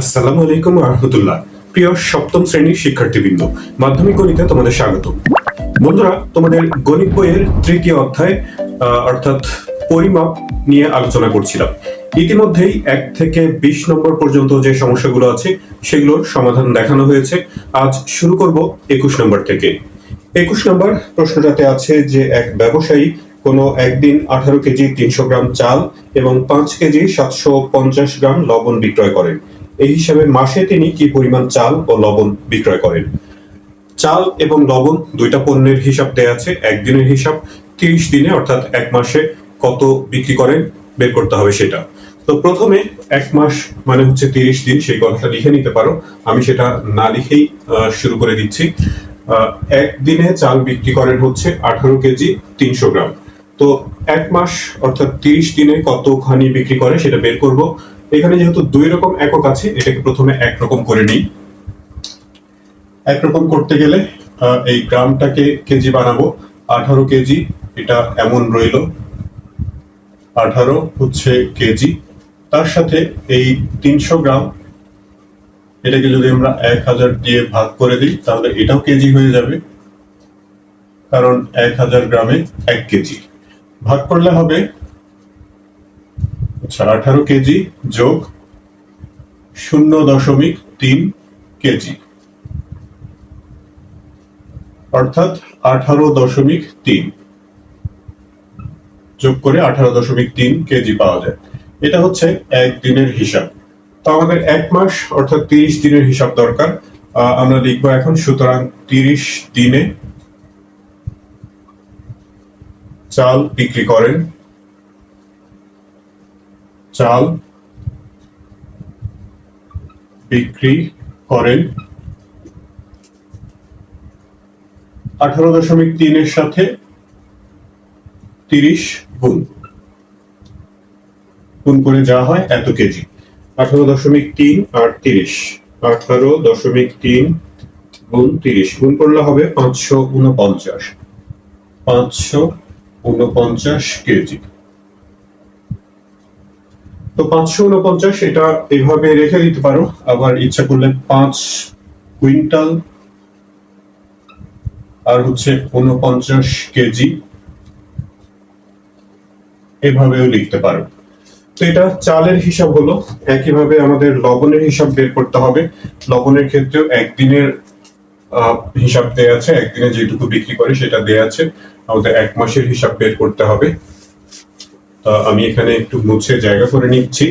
আসসালামু আলাইকুম রহমতুল্লাহ। প্রিয় সপ্তম শ্রেণির শিক্ষার্থীবৃন্দ, মাধ্যমিক গণিতে তোমাদের স্বাগত। বন্ধুরা, তোমাদের গণিত বইয়ের তৃতীয় অধ্যায় অর্থাৎ পরিমাপ নিয়ে আলোচনা করছিলাম। ইতিমধ্যেই এক থেকে বিশ নম্বর পর্যন্ত যে সমস্যাগুলো আছে, সেগুলোর সমাধান দেখানো হয়েছে। আজ শুরু করব একুশ নম্বর থেকে। একুশ নম্বর প্রশ্নটাতে আছে যে, এক ব্যবসায়ী কোনো একদিন আঠারো কেজি তিনশো গ্রাম চাল এবং পাঁচ কেজি সাতশো পঞ্চাশ গ্রাম লবণ বিক্রয় করেন। এই হিসাবে মাসে তিনি কি পরিমাণ চাল ও লবণ বিক্রয় করেন? চাল এবং লবণ দুইটা পণ্যের হিসাব দেয়া আছে, একদিনের হিসাব তিরিশ দিনে, অর্থাৎ এক মাসে কত বিক্রি করেন, বের করতে হবে সেটা। তো প্রথমে এক মাস মানে হচ্ছে তিরিশ দিন, সেই কথাটা লিখে নিতে পারো। আমি সেটা না লিখেই শুরু করে দিচ্ছি। একদিনে চাল বিক্রি করেন হচ্ছে আঠারো কেজি তিনশো গ্রাম। তো এক মাস, অর্থাৎ তিরিশ দিনে কতখানি বিক্রি করে সেটা বের করব? এখানে যেহেতু দুই রকম একক আছে, এটাকে প্রথমে একরকম করে নিই। একরকম করতে গেলে এই গ্রামটাকে কেজি বানাবো। আঠারো কেজি, এটা এমন রইল। আঠারো হচ্ছে কেজি। তার সাথে এই তিনশো গ্রাম, এটাকে যদি আমরা এক হাজার দিয়ে ভাগ করে দিই, তাহলে এটাও কেজি হয়ে যাবে। কারণ এক হাজার গ্রামে এক কেজি। ভাগ করলে হবে আচ্ছা আঠারো কেজি যোগ শূন্য দশমিক তিন কেজি। অর্থাৎ আঠারো দশমিক তিন। যোগ করে আঠারো দশমিক তিন কেজি পাওয়া যায়। এটা হচ্ছে এক দিনের হিসাব। তো আমাদের এক মাস, অর্থাৎ তিরিশ দিনের হিসাব দরকার। আমরা লিখব এখন, সুতরাং তিরিশ দিনে চাল বিক্রি করেন চাল বিক্রি করেন। আঠারো দশমিক তিনের সাথে তিরিশ গুণ। গুণ করে যা হয় এত কেজি। আঠারো দশমিক তিন আর তিরিশ। আঠারো দশমিক তিন গুণ তিরিশ। গুণ করলে হবে পাঁচশো উনপঞ্চাশ। পাঁচশো উনপঞ্চাশ কেজি। তো পাঁচশো উনপঞ্চাশ, এটা এইভাবে রেখে দিতে পারো। আবার ইচ্ছা করলে পাঁচ কুইন্টাল আর হচ্ছে উনপঞ্চাশ কেজি এভাবেও লিখতে পারো। তো এটা চালের হিসাব হলো। একইভাবে আমাদের লবণের হিসাব বের করতে হবে। লবণের ক্ষেত্রেও একদিনের হিসাব দেয়া আছে। একদিনে যেটুকু বিক্রি করে সেটা দেয়া আছে। আমাদের এক মাসের হিসাব বের করতে হবে। তা আমি এখানে একটু মুছে জায়গা করে নিচ্ছি।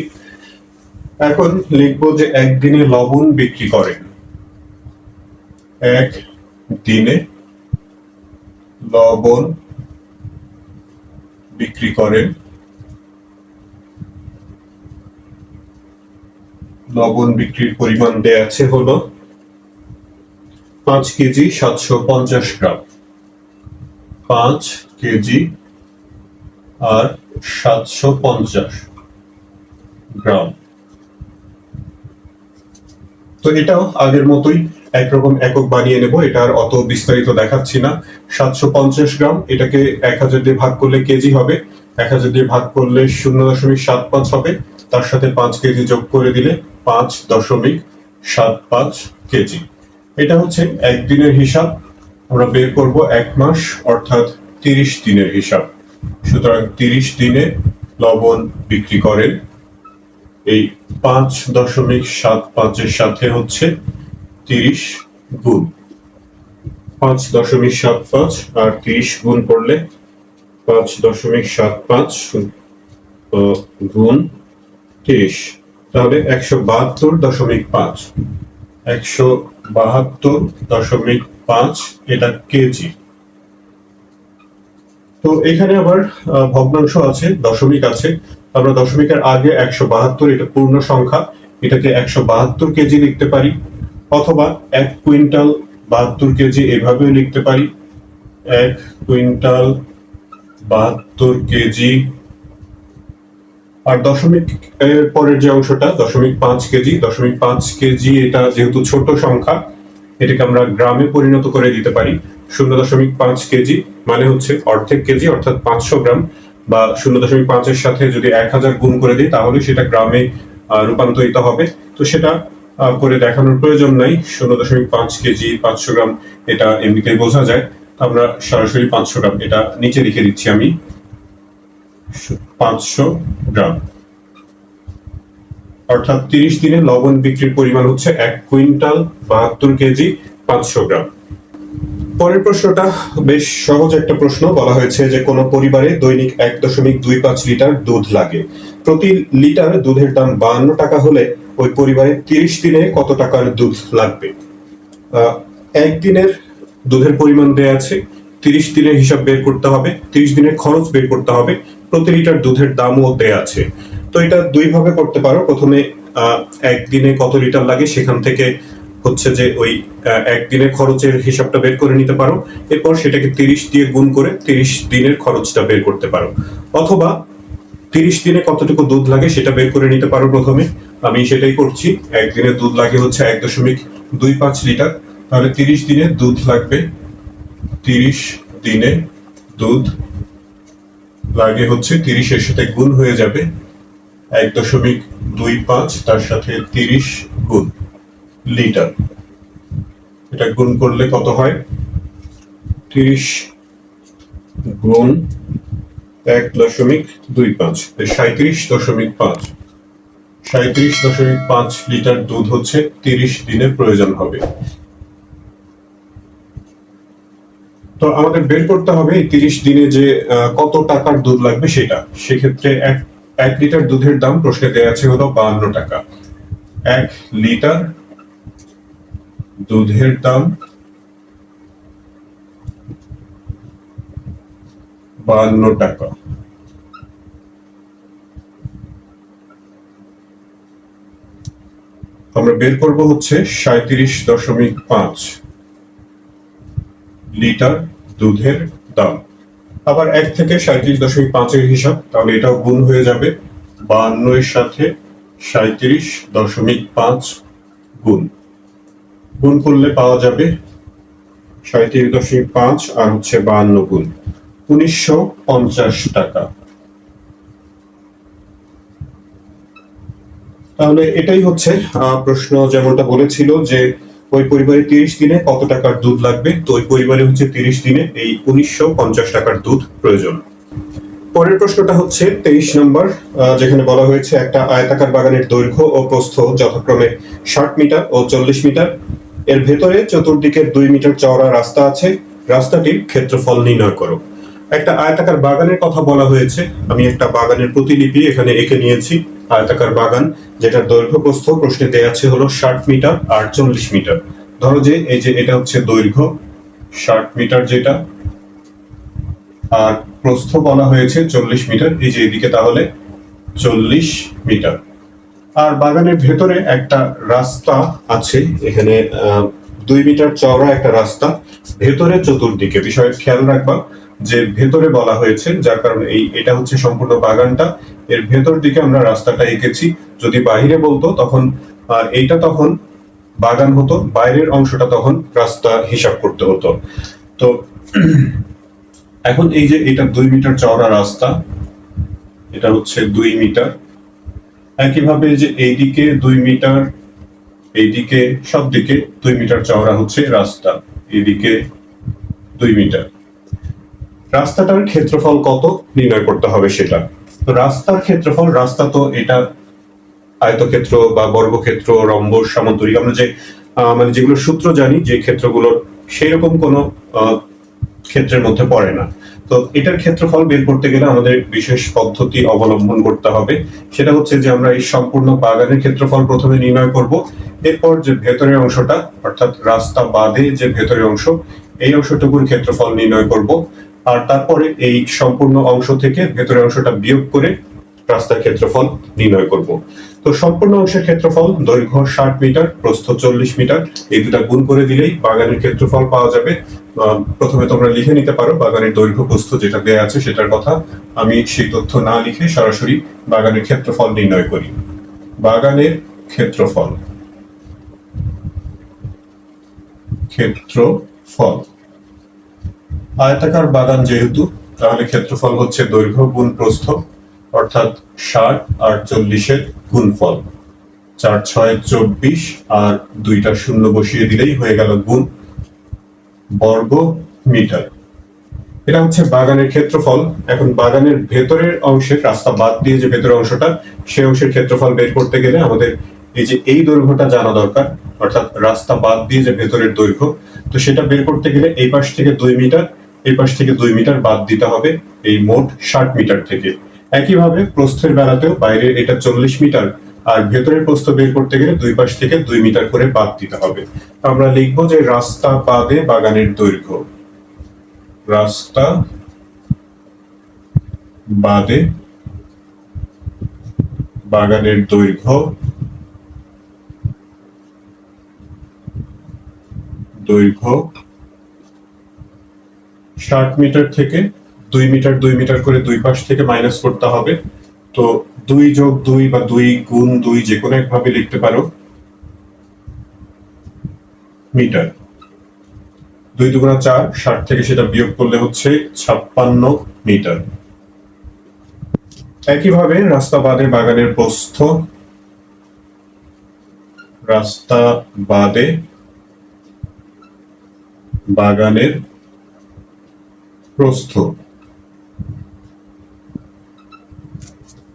এখন লিখব যে একদিনে লবণ বিক্রি করেন। এক দিনে লবণ বিক্রি করেন। লবণ বিক্রির পরিমাণ দেয়া আছে হলো পাঁচ কেজি সাতশো পঞ্চাশ গ্রাম। পাঁচ কেজি আর সাতশো পঞ্চাশ গ্রাম। তো এটাও আগের মতোই একরকম একক বানিয়ে নেব এটা আর অত বিস্তারিত দেখাচ্ছি না। সাতশো পঞ্চাশ গ্রাম, এটাকে এক হাজার দিয়ে ভাগ করলে কেজি হবে। এক হাজার দিয়ে ভাগ করলে শূন্য দশমিক সাত পাঁচ হবে। তার সাথে পাঁচ কেজি যোগ করে দিলে পাঁচ দশমিক সাত পাঁচ কেজি। এটা হচ্ছে একদিনের হিসাব। আমরা বের করব এক মাস, অর্থাৎ তিরিশ দিনের হিসাব। সুতরাং তিরিশ দিনে লবণ বিক্রি করেন। এই পাঁচ দশমিক সাত পাঁচের সাথে হচ্ছে তিরিশ গুণ। পাঁচ দশমিক সাত পাঁচ আর তিরিশ গুণ করলে পাঁচ দশমিক সাত পাঁচ গুণ তিরিশ। তাহলে একশো বাহাত্তর দশমিক পাঁচ। একশো বাহাত্তর দশমিক পাঁচ এটা কেজি। তো এখানে আবার ভগ্নাংশ আছে, দশমিক আছে। আমরা দশমিকের আগে একশো বাহাত্তর, এটা পূর্ণ সংখ্যা। এটাকে একশো বাহাত্তর কেজি লিখতে পারি, অথবা এক কুইন্টাল বাহাত্তর কেজি এভাবেও লিখতে পারি। এক কুইন্টাল বাহাত্তর কেজি। আর দশমিক এর পরের যে অংশটা, দশমিক পাঁচ কেজি, দশমিক পাঁচ কেজি এটা যেহেতু ছোট সংখ্যা, এটাকে আমরা গ্রামে পরিণত করে দিতে পারি। শূন্য দশমিক পাঁচ কেজি মানে হচ্ছে অর্ধেক কেজি, অর্থাৎ পাঁচশো গ্রাম, বা শূন্য দশমিক পাঁচের সাথে যদি এক হাজার গুণ করে দিই, তাহলে সেটা গ্রামে রূপান্তরিত হবে। তো সেটা করে দেখানোর প্রয়োজন নাই। শূন্য দশমিক পাঁচ কেজি, পাঁচশো গ্রাম, এটা এমনিতেই বোঝা যায়। আমরা সরাসরি পাঁচশো গ্রাম, এটা নিচে লিখে দিচ্ছি আমি। পাঁচশো গ্রাম। অর্থাৎ তিরিশ দিনে লবণ বিক্রির পরিমাণ হচ্ছে এক কুইন্টাল বাহাত্তর কেজি, পাঁচশো গ্রাম। পরের প্রশ্নটা বেশ সহজ একটা প্রশ্ন। বলা হয়েছে যে কোনো পরিবারে দৈনিক এক দশমিক দুই পাঁচ লিটার দুধ লাগে। প্রতি লিটার দুধের দাম বাহান্ন টাকা হলে ওই পরিবারে তিরিশ দিনে কত টাকার দুধ লাগবে? একদিনের দুধের পরিমাণ দেয়া আছে, তিরিশ দিনের হিসাব বের করতে হবে, তিরিশ দিনের খরচ বের করতে হবে, প্রতি লিটার দুধের দামও দেয়া আছে। তো এটা দুইভাবে করতে পারো। প্রথমে একদিনে কত লিটার লাগে সেখান থেকে হচ্ছে যে ওই আহ, একদিনের খরচের হিসাবটা বের করে নিতে পারো এরপর সেটাকে তিরিশ দিয়ে গুণ করে তিরিশ দিনের খরচটা বের করতে পারো। অথবা তিরিশ দিনে কতটুকু দুধ লাগে সেটা বের করে নিতে পারো প্রথমে। আমি সেটাই করছি একদিনে দুধ লাগে হচ্ছে এক দশমিক দুই পাঁচ লিটার তাহলে তিরিশ দিনে দুধ লাগবে তিরিশ দিনে দুধ লাগে হচ্ছে তিরিশের সাথে গুণ হয়ে যাবে এক দশমিক দুই পাঁচ তার সাথে তিরিশ গুণ। লিটার। এটা গুণ করলে কত হয়? তিরিশ গুণ এক দশমিক দুই পাঁচ। সাঁত্রিশ দশমিক পাঁচ। সাঁত্রিশ দশমিক পাঁচ লিটার দুধ হচ্ছে তিরিশ দিনে প্রয়োজন হবে। তো আমাদের বের করতে হবে তিরিশ দিনে যে কত টাকার দুধ লাগবে সেটা। সেক্ষেত্রে এক এক লিটার দুধের দাম প্রশ্নে দেওয়া আছে হলো বাহান্ন টাকা। এক লিটার দুধের দাম বাহান্ন টাকা। আমরা বের করব হচ্ছে সাঁত্রিশ দশমিক পাঁচ লিটার দুধের দাম। আবার এক থেকে সাঁত্রিশ দশমিক পাঁচের হিসাব, তাহলে এটাও গুণ হয়ে যাবে বাহান্ন এর সাথে সাঁত্রিশ দশমিক পাঁচ গুণ। গুণ করলে পাওয়া যাবে সাঁত্রিশ দশমিক পাঁচ আর হচ্ছে বাহান্ন গুণ। উনিশশো পঞ্চাশ টাকা। তাহলে এটাই হচ্ছে প্রশ্ন যেমনটা বলেছিল যে ওই পরিবারে তিরিশ দিনে কত টাকার দুধ লাগবে? তো ওই পরিবারে হচ্ছে তিরিশ দিনে এই উনিশশো পঞ্চাশ টাকার দুধ প্রয়োজন। পরের প্রশ্নটা হচ্ছে, তেইশ নম্বর যেখানে বলা হয়েছে একটা আয়তাকার বাগানের দৈর্ঘ্য ও প্রস্থ যথাক্রমে ষাট মিটার ও চল্লিশ মিটার। এর ভেতরে চতুর্দিকের দুই মিটার চওড়া রাস্তা আছে। রাস্তাটির ক্ষেত্রফল নির্ণয় করো। একটা আয়তাকার বাগানের কথা বলা হয়েছে। আমি একটা বাগানের প্রতিলিপি এখানে এঁকে নিয়েছি। আয়তাকার বাগান, যেটার দৈর্ঘ্য প্রস্থ, প্রশ্নে দেয়া আছে হলো ষাট মিটার আর চল্লিশ মিটার। ধরো যে, এই যে এটা হচ্ছে দৈর্ঘ্য, ষাট মিটার যেটা, আর প্রস্থ বলা হয়েছে চল্লিশ মিটার। এই যে এদিকে তাহলে চল্লিশ মিটার। আর বাগানের ভেতরে একটা রাস্তা আছে। এখানে দুই মিটার চওড়া একটা রাস্তা। ভেতরে চতুর্দিকে, বিষয়ে খেয়াল রাখবা যে ভেতরে বলা হয়েছে, যার কারণে এই, এটা হচ্ছে সম্পূর্ণ বাগানটা। এর ভেতর দিকে আমরা রাস্তাটা এঁকেছি। যদি বাহিরে বলতো, তখন এইটা তখন বাগান হতো, বাইরের অংশটা তখন রাস্তা হিসাব করতে হতো। তো, এখন এই যে এটা দুই মিটার চওড়া রাস্তা, এটা হচ্ছে দুই মিটার। একইভাবে যে এইদিকে দুই মিটার, এইদিকে সব দিকে দুই মিটার চওড়া হচ্ছে রাস্তা, এদিকে দুই মিটার। রাস্তাটার ক্ষেত্রফল কত নির্ণয় করতে হবে সেটা। তো রাস্তার ক্ষেত্রফল, রাস্তা তো এটা আয়তক্ষেত্র বা বর্গক্ষেত্র, রম্বস সামন্তরিক আমরা যে মানে যেগুলো সূত্র জানি, যে ক্ষেত্রগুলোর সেরকম কোনো ক্ষেত্রের মধ্যে পড়ে না। তো এটার ক্ষেত্রফল বের করতে গেলে আমাদের বিশেষ পদ্ধতি অবলম্বন করতে হবে। সেটা হচ্ছে যে আমরা এই সম্পূর্ণ বাগানের ক্ষেত্রফল প্রথমে নির্ণয় করব। এরপর যে ভেতরের অংশটা, অর্থাৎ রাস্তা বাদে যে ভেতরের অংশ, এই অংশটুকুর ক্ষেত্রফল নির্ণয় করব। আর তারপরে এই সম্পূর্ণ অংশ থেকে ভেতরের অংশটা বিয়োগ করে রাস্তার ক্ষেত্রফল নির্ণয় করব। তো সম্পূর্ণ অংশের ক্ষেত্রফল দৈর্ঘ্য ষাট মিটার, প্রস্থ চল্লিশ মিটার। এই দুটা গুণ করে দিলেই বাগানের ক্ষেত্রফল পাওয়া যাবে। প্রথমে তোমরা লিখে নিতে পারো বাগানের দৈর্ঘ্য প্রস্থ যেটা দেয়া আছে সেটার কথা। আমি সেই তথ্য না লিখে সরাসরি বাগানের ক্ষেত্রফল নির্ণয় করি। বাগানের ক্ষেত্রফল। ক্ষেত্রফল। আয়তাকার বাগান যেহেতু, তাহলে ক্ষেত্রফল হচ্ছে দৈর্ঘ্য গুণ প্রস্থ। অর্থাৎ ষাট আর চল্লিশের গুণফল। চার, ছয়, চব্বিশ আর দুইটা শূন্য বসিয়ে দিলেই হয়ে গেল গুণ বর্গ মিটার। এটা হচ্ছে বাগানের ক্ষেত্রফল। এখন বাগানের ভেতরের অংশের রাস্তা বাদ দিয়ে যে ভেতরের অংশটা, সেই অংশের ক্ষেত্রফল বের করতে গেলে আমাদের এই যে এই দৈর্ঘ্যটা জানা দরকার, অর্থাৎ রাস্তা বাদ দিয়ে যে ভেতরের দৈর্ঘ্য, তো সেটা বের করতে গেলে এই পাশ থেকে দুই মিটার, এই পাশ থেকে দুই মিটার বাদ দিতে হবে, এই মোট ষাট মিটার থেকে। একইভাবে প্রস্থের বেলাতেও বাইরে এটা চল্লিশ মিটার আর ভেতরের প্রস্থ বের করতে গেলে দুই পাশ থেকে দুই মিটার করে বাদ দিতে হবে। আমরা লিখব যে রাস্তা বাদে বাগানের দৈর্ঘ্য। রাস্তা বাদে বাগানের দৈর্ঘ্য দৈর্ঘ্য ষাট মিটার থেকে দুই মিটার দুই মিটার করে দুই পাশ থেকে মাইনাস করতে হবে। তো দুই যোগ দুই বা দুই গুণ দুই যে কোনো একভাবে লিখতে পারো। মিটার। দুই দুগুণা চার, ষাট থেকে সেটা বিয়োগ করলে হচ্ছে ছাপ্পান্ন মিটার। একইভাবে রাস্তা বাদে বাগানের প্রস্থ। রাস্তা বাদে বাগানের প্রস্থ।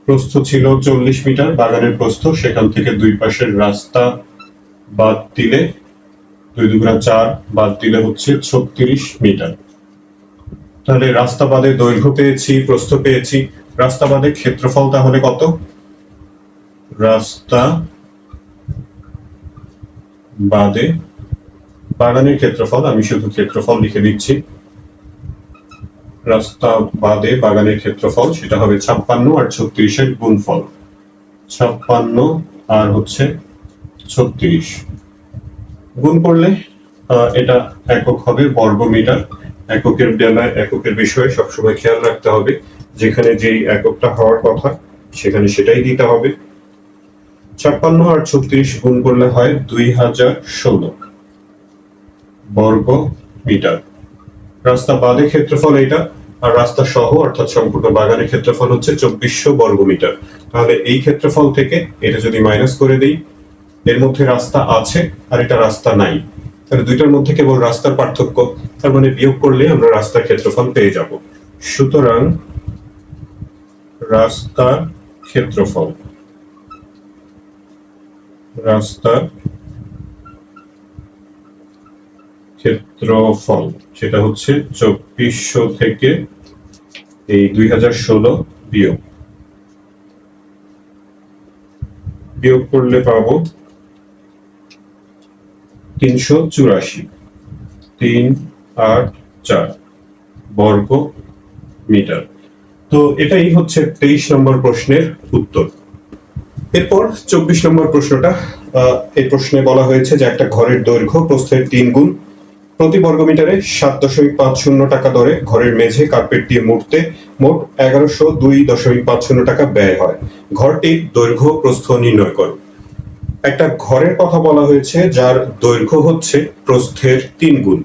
প্রস্থ ছিল চল্লিশ মিটার, বাগানের প্রস্থ, সেখান থেকে দুই পাশের রাস্তা বাদ দিলে দুই দুগুণা চার বাদ দিলে হচ্ছে ছত্রিশ মিটার। তাহলে রাস্তা বাদে দৈর্ঘ্য পেয়েছি, প্রস্থ পেয়েছি। রাস্তা বাদে ক্ষেত্রফল তাহলে কত? রাস্তা বাদে বাগানের ক্ষেত্রফল, আমি শুধু ক্ষেত্রফল লিখে দিচ্ছি। রাস্তা বাদে বাগানের ক্ষেত্রফল সেটা হবে ছাপ্পান্ন আর ছত্রিশের গুণফল। ছাপ্পান্ন আর হচ্ছে ছত্রিশ। গুণ করলে এটা একক হবে বর্গ মিটার এককের বেলায় এককের বিষয়ে সবসময় খেয়াল রাখতে হবে। যেখানে যেই এককটা হওয়ার কথা, সেখানে সেটাই দিতে হবে। ছাপ্পান্ন আর ছত্রিশ গুণ করলে হয় দুই হাজার ষোলো বর্গ মিটার রাস্তা বাদে ক্ষেত্রফল এটা আর রাস্তা সহ অর্থাৎ সম্পূর্ণ বাগানের ক্ষেত্রফল হচ্ছে চব্বিশশো বর্গ মিটার। তাহলে এই ক্ষেত্রফল থেকে এটা যদি মাইনাস করে দিই, এর মধ্যে রাস্তা আছে আর এটা রাস্তা নাই। তাহলে দুইটার মধ্যে কেবল রাস্তার পার্থক্য, তার মানে বিয়োগ করলে আমরা রাস্তার ক্ষেত্রফল পেয়ে যাব। সুতরাং রাস্তার ক্ষেত্রফল, রাস্তার ক্ষেত্রফল, সেটা হচ্ছে চব্বিশশো থেকে এই দুই হাজার ষোলো বিয়োগ। বিয়োগ করলে তিনশো চুরাশি। তিন, আট, চার বর্গ মিটার। তো এটাই হচ্ছে তেইশ নম্বর প্রশ্নের উত্তর। এরপর চব্বিশ নম্বর প্রশ্নটা এই প্রশ্নে বলা হয়েছে যে একটা ঘরের দৈর্ঘ্য প্রস্থের তিন গুণ। প্রতি বর্গমিটারে সাত দশমিক পাঁচ শূন্য টাকা দরে ঘরের মেঝে কার্পেট দিয়ে মুড়তে মোট এগারোশো দুই দশমিক পাঁচ শূন্য টাকা ব্যয় হয়। ঘরটির দৈর্ঘ্য, প্রস্থ নির্ণয় করো। একটা ঘরের কথা বলা হয়েছে, যার দৈর্ঘ্য হচ্ছে প্রস্থের তিন গুণ।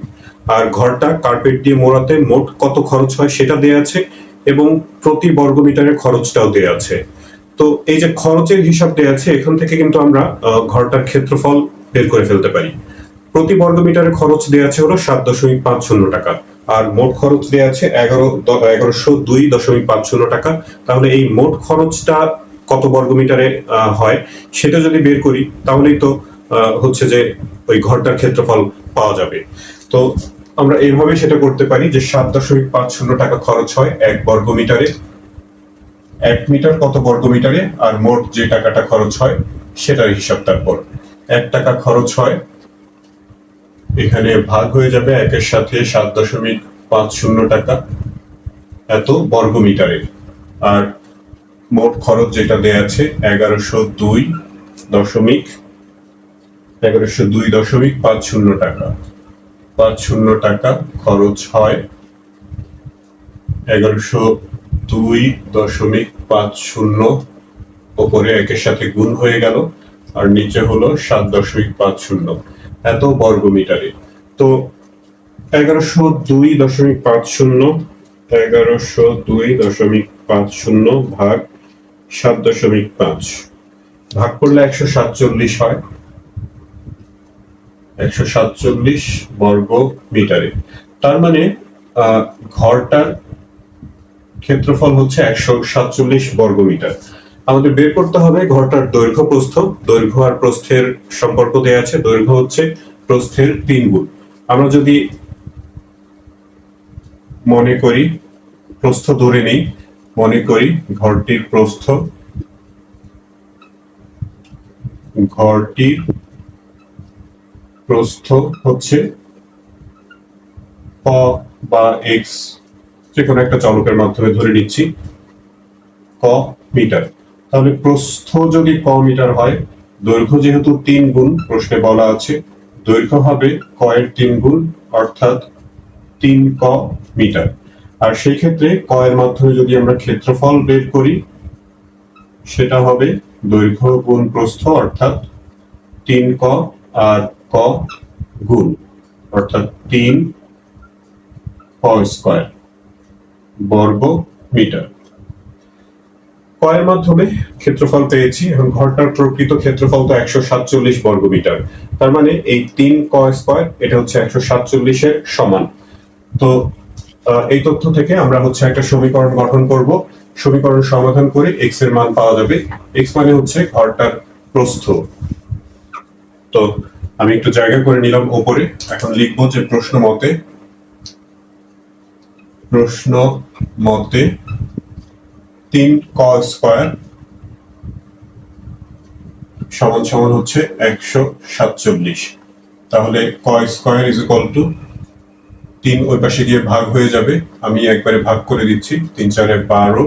আর ঘরটা কার্পেট দিয়ে মোড়াতে মোট কত খরচ হয় সেটা দেয়া আছে এবং প্রতি বর্গমিটারের খরচটাও দেয়া আছে। তো এই যে খরচের হিসাব দেয়া আছে, এখান থেকে কিন্তু আমরা ঘরটার ক্ষেত্রফল বের করে ফেলতে পারি। প্রতি বর্গমিটারের খরচ দেওয়া আছে হলো সাত দশমিক পাঁচ শূন্য টাকা। আর মোট খরচ দেওয়া আছে এগারো এগারোশো দুই দশমিক পাঁচ শূন্য টাকা। তাহলে এই মোট খরচটা কত বর্গমিটারে আহ, হয় সেটা যদি বের করি তাহলেই তো হচ্ছে যে ওই ঘরটার ক্ষেত্রফল পাওয়া যাবে। তো আমরা এইভাবে সেটা করতে পারি যে সাত দশমিক পাঁচ শূন্য টাকা খরচ হয় এক বর্গমিটারে। এক মিটার কত বর্গমিটারে আর মোট যে টাকাটা খরচ হয় সেটার হিসাব তারপর। এক টাকা খরচ হয় এখানে ভাগ হয়ে যাবে একের সাথে সাত দশমিক পাঁচ শূন্য টাকা এত বর্গমিটারের। আর মোট খরচ যেটা দেয়া আছে এগারোশো দুই দশমিক, এগারোশো দুই দশমিক পাঁচ শূন্য টাকা। পাঁচ শূন্য টাকা খরচ হয় এগারোশো দুই দশমিক পাঁচ শূন্য ওপরে একের সাথে গুণ হয়ে গেল, আর নিচে হলো সাত দশমিক পাঁচ শূন্য। এত বর্গমিটারে। তো এগারোশো দুই দশমিক পাঁচ শূন্য, এগারোশো দুই দশমিক পাঁচ শূন্য ভাগ সাত দশমিক পাঁচ। ভাগ করলে একশো সাতচল্লিশ হয়। একশো সাতচল্লিশ বর্গ মিটারে তার মানে ঘরটার ক্ষেত্রফল হচ্ছে একশো সাতচল্লিশ বর্গ মিটার আমাদের বের করতে হবে ঘরটার দৈর্ঘ্য প্রস্থ। দৈর্ঘ্য আর প্রস্থের সম্পর্ক দেয়া আছে। দৈর্ঘ্য হচ্ছে প্রস্থের তিন গুণ। আমরা যদি মনে করি, প্রস্থ ধরে নেই, মনে করি ঘরটির প্রস্থ ঘরটির প্রস্থ হচ্ছে ক বা এক্স। যে কোনো একটা চলকের মাধ্যমে ধরে নিচ্ছি। ক মিটার। তাহলে প্রস্থ যদি ক মিটার হয়, দৈর্ঘ্য যেহেতু তিন গুণ, প্রশ্নে বলা আছে, দৈর্ঘ্য হবে ক এর তিন গুণ, অর্থাৎ তিন ক মিটার। আর সেই ক্ষেত্রে ক এর মাধ্যমে যদি আমরা ক্ষেত্রফল বের করি, সেটা হবে দৈর্ঘ্য গুণ প্রস্থ, অর্থাৎ তিন ক আর ক গুণ, অর্থাৎ তিন ক স্কোয়ার বর্গ মিটার। কয়ের মাধ্যমে ক্ষেত্রফল পেয়েছি এবং ঘরটার প্রকৃত ক্ষেত্রফল তো একশো সাতচল্লিশ বর্গ মিটার তার মানে এই তিন ক স্কোয়ার, এটা হচ্ছে একশো সাতচল্লিশের সমান। তো এই তথ্য থেকে আমরা হচ্ছে একটা সমীকরণ গঠন করব। সমীকরণ সমাধান করে এক্সের মান পাওয়া যাবে। এক্স মানে হচ্ছে ঘরটার প্রস্থ। তো, আমি একটু জায়গা করে নিলাম ওপরে। এখন লিখব যে প্রশ্ন মতে প্রশ্ন মতে তিন ক স্কোয়ার সমান সমান হচ্ছে একশো সাতচল্লিশ। তাহলে ক স্কোয়ার ইজ ইকুয়াল টু তিন ওই পাশে গিয়ে ভাগ হয়ে যাবে। আমি একবারে ভাগ করে দিচ্ছি, তিন চারে বারো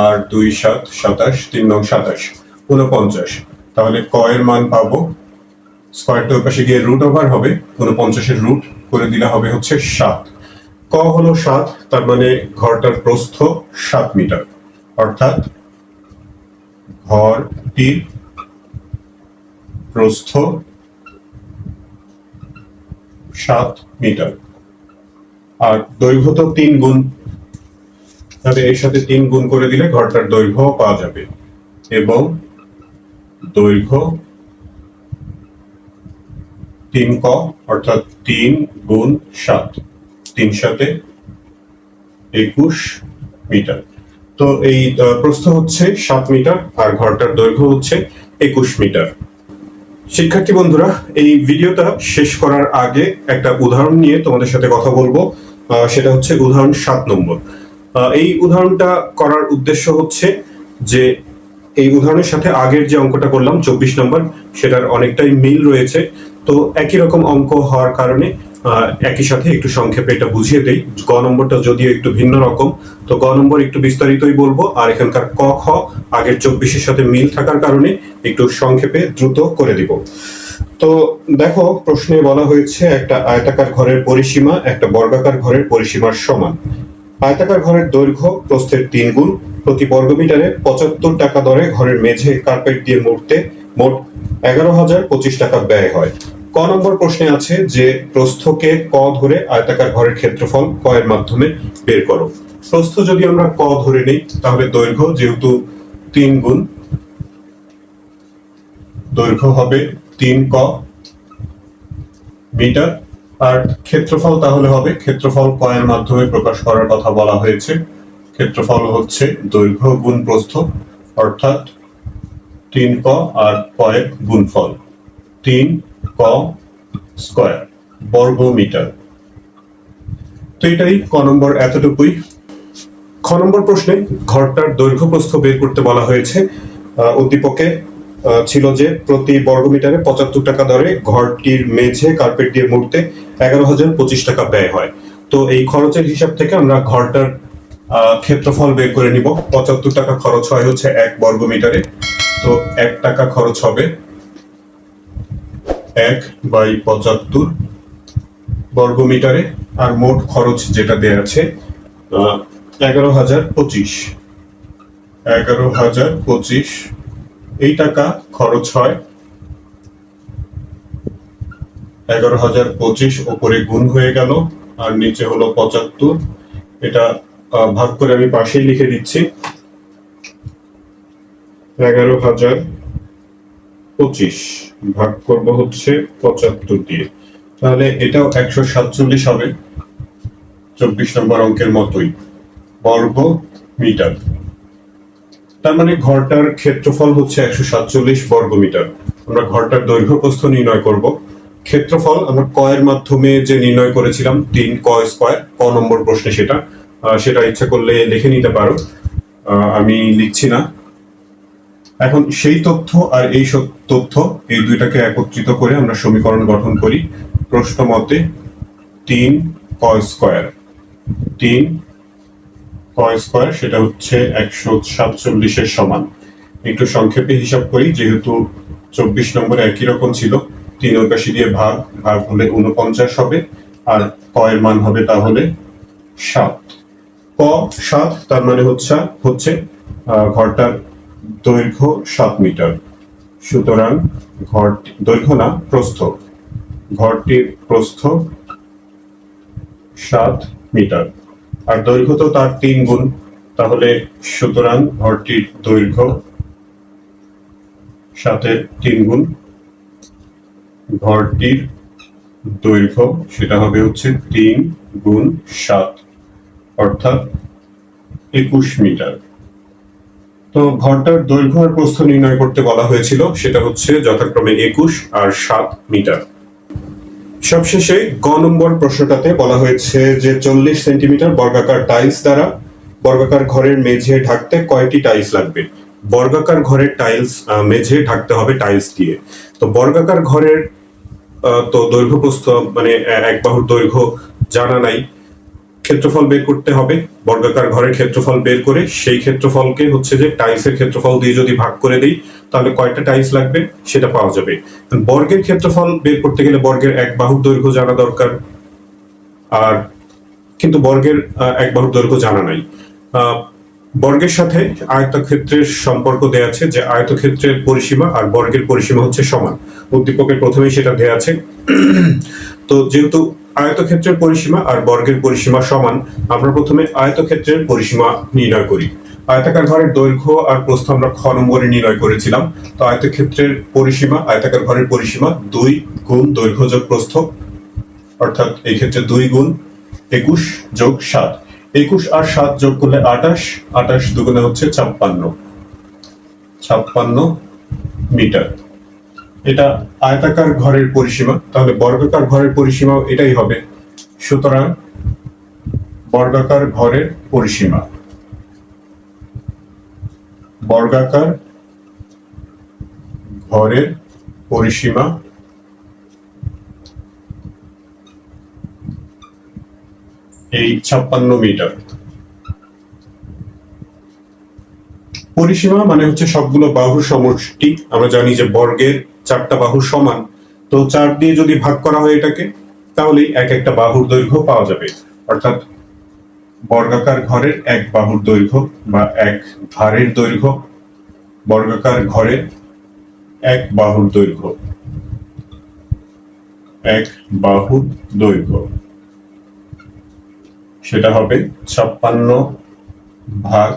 আর দুই সাত সাতাশ, তিন নং সাতাশ উনপঞ্চাশ তাহলে ক এর মান পাবো। স্কোয়ারটা ওই পাশে গিয়ে রুট ওভার হবে উনপঞ্চাশের রুট করে দিলে হবে হচ্ছে সাত। ক হলো সাত, তার মানে ঘরটার প্রস্থ সাত মিটার। অর্থাৎ ঘরটির প্রস্থ সাত মিটার। আর দৈর্ঘ্য তো তিন গুণ। তাহলে এর সাথে তিন গুণ করে দিলে ঘরটার দৈর্ঘ্য পাওয়া যাবে। এবং দৈর্ঘ্য তিন ক, অর্থাৎ তিন গুণ সাত। তিন সাথে একুশ মিটার। তো এই প্রস্থ হচ্ছে সাত মিটার আর ঘরটার দৈর্ঘ্য হচ্ছে একুশ মিটার। শিক্ষার্থী বন্ধুরা, এই ভিডিওটা শেষ করার আগে একটা উদাহরণ নিয়ে তোমাদের সাথে কথা বলব। সেটা হচ্ছে উদাহরণ সাত নম্বর। এই উদাহরণটা করার উদ্দেশ্য হচ্ছে যে এই উদাহরণের সাথে আগের যে অঙ্কটা করলাম, চব্বিশ নম্বর, সেটার অনেকটাই মিল রয়েছে। তো একই রকম অঙ্ক হওয়ার কারণে একই সাথে একটু সংক্ষেপে এটা বুঝিয়ে দেই। গ নম্বরটা যদিও একটু ভিন্ন রকম, তো গ নম্বর একটু বিস্তারিতই বলব। আর এখানকার ক, খ আগের চব্বিশের সাথে মিল থাকার কারণে একটু সংক্ষেপে দ্রুত করে দিব। তো দেখো, প্রশ্নে বলা হয়েছে একটা আয়তাকার ঘরের পরিসীমা, একটা বর্গাকার ঘরের পরিসীমার সমান। আয়তাকার ঘরের দৈর্ঘ্য প্রস্থের তিন গুণ, প্রতি বর্গমিটারে পঁচাত্তর টাকা দরে ঘরের মেঝে কার্পেট দিয়ে মুড়তে মোট এগারো হাজার পঁচিশ টাকা ব্যয় হয়। ক নম্বর প্রশ্নে আছে যে প্রস্থকে ক ধরে আয়তাকার ঘরের ক্ষেত্রফল ক এর মাধ্যমে বের করো। প্রস্থ যদি আমরা ক ধরে নিই, তাহলে দৈর্ঘ্য যেহেতু তিন গুণ, দৈর্ঘ্য হবে তিন ক মিটার, আর ক্ষেত্রফল তাহলে হবে, ক্ষেত্রফল ক এর মাধ্যমে প্রকাশ করার কথা বলা হয়েছে, ক্ষেত্রফল হচ্ছে দৈর্ঘ্য গুণ প্রস্থ, অর্থাৎ তিন ক আর কয়েক গুণফল। তিন ক স্কোয়ার বর্গ মিটার তো এটাই ক নম্বর এতটুকুই। খ নম্বর প্রশ্নে ঘরটার দৈর্ঘ্য প্রস্থ বের করতে বলা হয়েছে। উদ্দীপকে ছিল যে প্রতি বর্গমিটারে পঁচাত্তর টাকা দরে ঘরটির মেঝে কার্পেট দিয়ে মুড়তে এগারো হাজার পঁচিশ টাকা ব্যয় হয়। তো এই খরচের হিসাব থেকে আমরা ঘরটার ক্ষেত্রফল বের করে নিব। পঁচাত্তর টাকা খরচ হয় হচ্ছে এক বর্গমিটারে। তো এক টাকা খরচ হবে এক বাই পঁচাত্তর বর্গমিটারে আর মোট খরচ যেটা দেয়া আছে এগারো হাজার পঁচিশ। এগারো হাজার পঁচিশ, এই টাকা খরচ হয় এগারো হাজার পঁচিশ ওপরে গুণ হয়ে গেল, আর নিচে হলো পঁচাত্তর। এটা ভাগ করে আমি পাশেই লিখে দিচ্ছি। এগারো হাজার পঁচিশ ভাগ করব হচ্ছে পঁচাত্তর দিয়ে তাহলে এটাও একশো সাতচল্লিশ হবে। চব্বিশ নম্বর অঙ্কের মতোই। বর্গ মিটার। তার মানে ঘরটার ক্ষেত্রফল হচ্ছে একশো সাতচল্লিশ বর্গ মিটার। আমরা ঘরটার দৈর্ঘ্য প্রস্থ নির্ণয় করব। ক্ষেত্রফল আমরা কয়ের মাধ্যমে যে নির্ণয় করেছিলাম, তিন ক স্কোয়ার, ক নম্বর প্রশ্নে সেটা। সেটা ইচ্ছা করলে লিখে নিতে পারো। আমি লিখছি না। এখন সেই তথ্য আর এই তথ্য এই দুইটাকে একত্রিত করে আমরা সমীকরণ গঠন করি। প্রশ্ন মতে তিন ক স্কোয়ার তিন ক স্কোয়ার সেটা হচ্ছে একশো সাতচল্লিশের সমান। একটু সংক্ষেপে হিসাব করি, যেহেতু চব্বিশ নম্বরে একই রকম ছিল। তিন ঐকাশি দিয়ে ভাগ ভাগ হলে উনপঞ্চাশ হবে, আর ক এর মান হবে তাহলে সাত। ক সাত, তার মানে হচ্ছে হচ্ছে ঘরটার দৈর্ঘ্য সাত মিটার। সুতরাং ঘর দৈর্ঘ্য না, প্রস্থ। ঘরটির প্রস্থ সাত মিটার। আর দৈর্ঘ্য তো তার তিন গুণ। তাহলে সুতরাং ঘরটির দৈর্ঘ্য সাতের তিন গুণ। ঘরটির দৈর্ঘ্য সেটা হবে হচ্ছে তিন গুণ সাত, অর্থাৎ একুশ মিটার। তো ঘরটার দৈর্ঘ্য আর প্রস্থ নির্ণয় করতে বলা হয়েছিল, সেটা হচ্ছে যথাক্রমে একুশ আর সাত মিটার। সবশেষে গ নম্বর প্রশ্নটাতে বলা হয়েছে যে চল্লিশ সেন্টিমিটার বর্গাকার টাইলস দ্বারা বর্গাকার ঘরের মেঝে ঢাকতে কয়টি টাইলস লাগবে? বর্গাকার ঘরের টাইলস মেঝে ঢাকতে হবে টাইলস দিয়ে। তো বর্গাকার ঘরের তো দৈর্ঘ্য প্রস্থ মানে এক বাহুর দৈর্ঘ্য জানা নাই। ক্ষেত্রফল বের করতে হবে। বর্গাকার ঘরের ক্ষেত্রফল বের করে সেই ক্ষেত্রফলকে হচ্ছে যে টাইলসের ক্ষেত্রফল দিয়ে যদি ভাগ করে দিই, তাহলে কয়টা টাইলস লাগবে? সেটা পাওয়া যাবে। বর্গের ক্ষেত্রফল বের করতে গেলে বর্গের এক বাহুর দৈর্ঘ্য জানা দরকার। আর কিন্তু বর্গের এক বাহুর দৈর্ঘ্য জানা নাই। বর্গের সাথে আয়তক্ষেত্রের সম্পর্ক দেয়া আছে যে আয়তক্ষেত্রের পরিসীমা আর বর্গের পরিসীমা হচ্ছে সমান। উদ্দীপকের প্রথমেই সেটা দেয়া আছে। তো যেহেতু আয়তক্ষেত্রের পরিসীমা আর বর্গের পরিসীমা সমান, আমরা প্রথমে আয়তক্ষেত্রের পরিসীমা নির্ণয় করি। আয়তাকার ঘরের দৈর্ঘ্য আর প্রস্থ আমরা খ নম্বরে নির্ণয় করেছিলাম। তো আয়তক্ষেত্রের পরিসীমা, আয়তাকার ঘরের পরিসীমা দুই গুণ দৈর্ঘ্য যোগ প্রস্থ, অর্থাৎ এই ক্ষেত্রে দুই গুণ একুশ যোগ সাত। একুশ আর সাত যোগ করলে আটাশ আটাশ দুগুণে হচ্ছে ছাপ্পান্ন। ছাপ্পান্ন মিটার। এটা আয়তাকার ঘরের পরিসীমা, তাহলে বর্গাকার ঘরের পরিসীমাও এটাই হবে। সুতরাং বর্গাকার ঘরের পরিসীমা। বর্গাকার ঘরের পরিসীমা এই ছাপ্পান্ন মিটার। পরিসীমা মানে হচ্ছে সবগুলো বাহুর সমষ্টি। আমরা জানি যে বর্গের চারটা বাহুর সমান। তো চার দিয়ে যদি ভাগ করা হয় এটাকে, তাহলেই এক একটা বাহুর দৈর্ঘ্য পাওয়া যাবে। অর্থাৎ বর্গাকার ঘরের এক বাহুর দৈর্ঘ্য বা এক ধারের দৈর্ঘ্য, বর্গাকার ঘরের এক বাহুর দৈর্ঘ্য। এক বাহুর দৈর্ঘ্য। সেটা হবে ছাপ্পান্ন ভাগ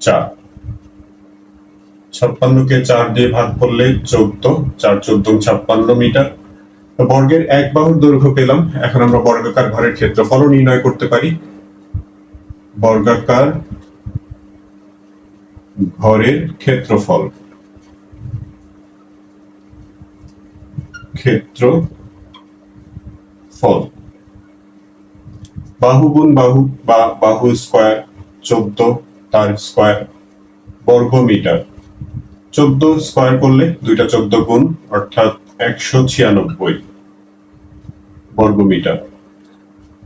চার। ছাপ্পান্নকে চার দিয়ে ভাগ করলে চোদ্দ, চার, চোদ্দ, ছাপ্পান্ন মিটার। বর্গের এক বাহুর দৈর্ঘ্য পেলাম। এখন আমরা বর্গাকার ঘরের ক্ষেত্রফলও নির্ণয় করতে পারি। বর্গাকার ঘরের ক্ষেত্রফল। ক্ষেত্র ফল বাহু গুণ বাহু বা বাহু স্কোয়ার চোদ্দ, তার স্কোয়ার বর্গ মিটার চোদ্দ স্কোয়ার করলে দুইটা চোদ্দ গুণ, অর্থাৎ একশো ছিয়ানব্বই বর্গমিটার।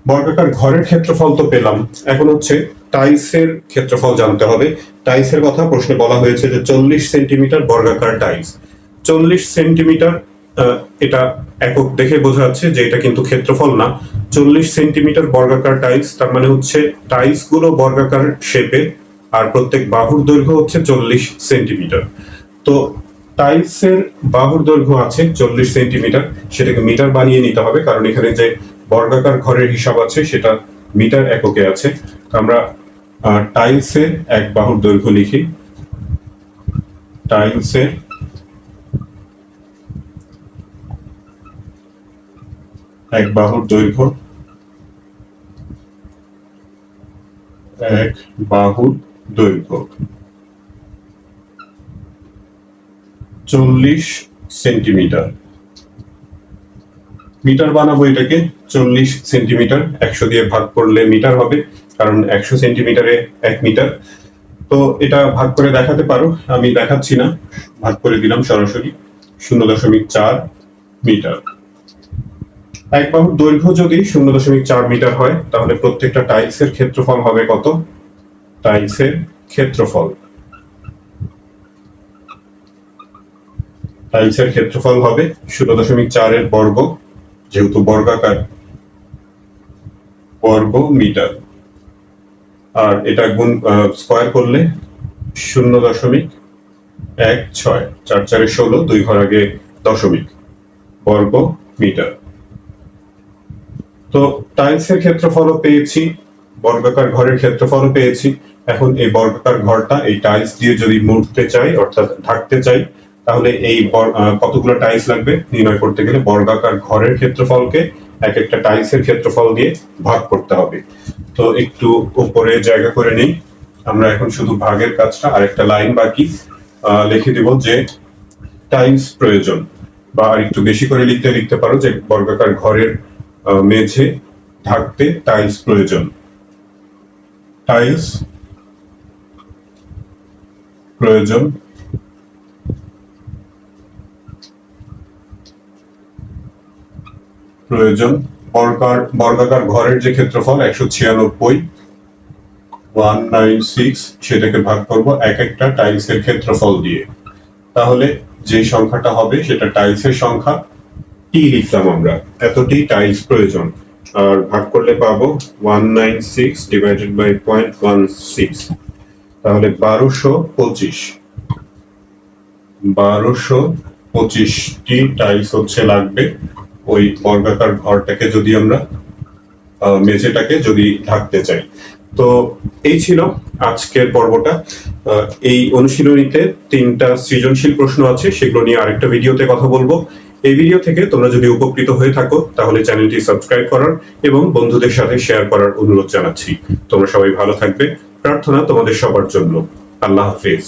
বর্গাকার ঘরের ক্ষেত্রফল তো পেলাম। এখন হচ্ছে টাইলসের ক্ষেত্রফল জানতে হবে। টাইলসের কথা প্রশ্নে বলা হয়েছে যে চল্লিশ সেন্টিমিটার বর্গাকার টাইলস। চল্লিশ সেন্টিমিটার এটা একক দেখে বোঝা যাচ্ছে যে এটা কিন্তু ক্ষেত্রফল না। চল্লিশ সেন্টিমিটার বর্গাকার টাইলস, তার মানে হচ্ছে টাইলসগুলো বর্গাকার শেপের, আর প্রত্যেক বাহুর দৈর্ঘ্য হচ্ছে চল্লিশ সেন্টিমিটার। তো টাইলসের বাহুর দৈর্ঘ্য আছে চল্লিশ সেন্টিমিটার। সেটাকে মিটার বানিয়ে নিতে হবে, কারণ এখানে যে বর্গাকার ঘরের হিসাব আছে, সেটা মিটার এককে আছে। আমরা টাইলসের এক বাহুর দৈর্ঘ্য লিখি। টাইলসের এক বাহুর দৈর্ঘ্য এক বাহুর দৈর্ঘ্য। চল্লিশ সেন্টিমিটার। মিটার বানাবো এটাকে, চল্লিশ সেন্টিমিটার। একশো দিয়ে ভাগ করলে মিটার হবে, কারণ একশো সেন্টিমিটারে এক মিটার। তো এটা ভাগ করে দেখাতে পারো, আমি দেখাচ্ছি না, ভাগ করে দিলাম সরাসরি, শূন্য দশমিক চার মিটার। এক বাহুর দৈর্ঘ্য যদি শূন্য দশমিক চার মিটার হয়, তাহলে প্রত্যেকটা টাইলসের ক্ষেত্রফল হবে কত? টাইলসের ক্ষেত্রফল। টাইলসের ক্ষেত্রফল হবে শূন্য দশমিক চারের বর্গ, যেহেতু বর্গাকার বর্গ মিটার। আর এটা গুণ স্কোয়ার করলে শূন্য দশমিক এক ছয়, চার চারে ষোলো, দুই ঘর আগে দশমিক বর্গ মিটার। তো টাইলসের ক্ষেত্রফলও পেয়েছি, বর্গাকার ঘরের ক্ষেত্রফলও পেয়েছি। এখন এই বর্গাকার ঘরটা এই টাইলস দিয়ে যদি মুড়তে চাই, অর্থাৎ ঢাকতে চাই তাহলে এই কতগুলো টাইলস লাগবে? নির্ণয় করতে গেলে বর্গাকার ঘরের ক্ষেত্রফলকে এক একটা টাইলসের ক্ষেত্রফল দিয়ে ভাগ করতে হবে। তো একটু উপরে জায়গা করে নিই। আমরা এখন শুধু ভাগের কাজটা আরেকটা লাইন বাকি লিখে দিব যে টাইলস প্রয়োজন বা আর একটু বেশি করে লিখতে লিখতে পারো যে বর্গাকার ঘরের মেঝে ঢাকতে টাইলস প্রয়োজন। টাইলস প্রয়োজন। প্রয়োজন। বর্গাকার বর্গাকার ঘরের যে ক্ষেত্রফল, একশো ছিয়ানব্বই ওয়ান নাইন সিক্স সেটাকে ভাগ করব এক একটা টাইলসের ক্ষেত্রফল দিয়ে। তাহলে যে সংখ্যাটা হবে, সেটা টাইলসের সংখ্যা। টি লিখলাম আমরা। এতটি টাইলস প্রয়োজন। আর ভাগ করলে পাবো one nine six divided by point one six তাহলে বারোশো পঁচিশ। বারোশো পঁচিশটি টাইলস হচ্ছে লাগবে। ওই বর্গাকার ঘরটাকে যদি আমরা মেঝেটাকে যদি ঢাকতে চাই। তো এই ছিল আজকের পর্বটা। এই অনুশীলনীতে তিনটা সৃজনশীল প্রশ্ন আছে, সেগুলো নিয়ে আরেকটা ভিডিওতে কথা বলব। এই ভিডিও থেকে তোমরা যদি উপকৃত হয়ে থাকো, তাহলে চ্যানেলটি সাবস্ক্রাইব করার এবং বন্ধুদের সাথে শেয়ার করার অনুরোধ জানাচ্ছি। তোমরা সবাই ভালো থাকবে। প্রার্থনা তোমাদের সবার জন্য। আল্লাহ হাফিজ।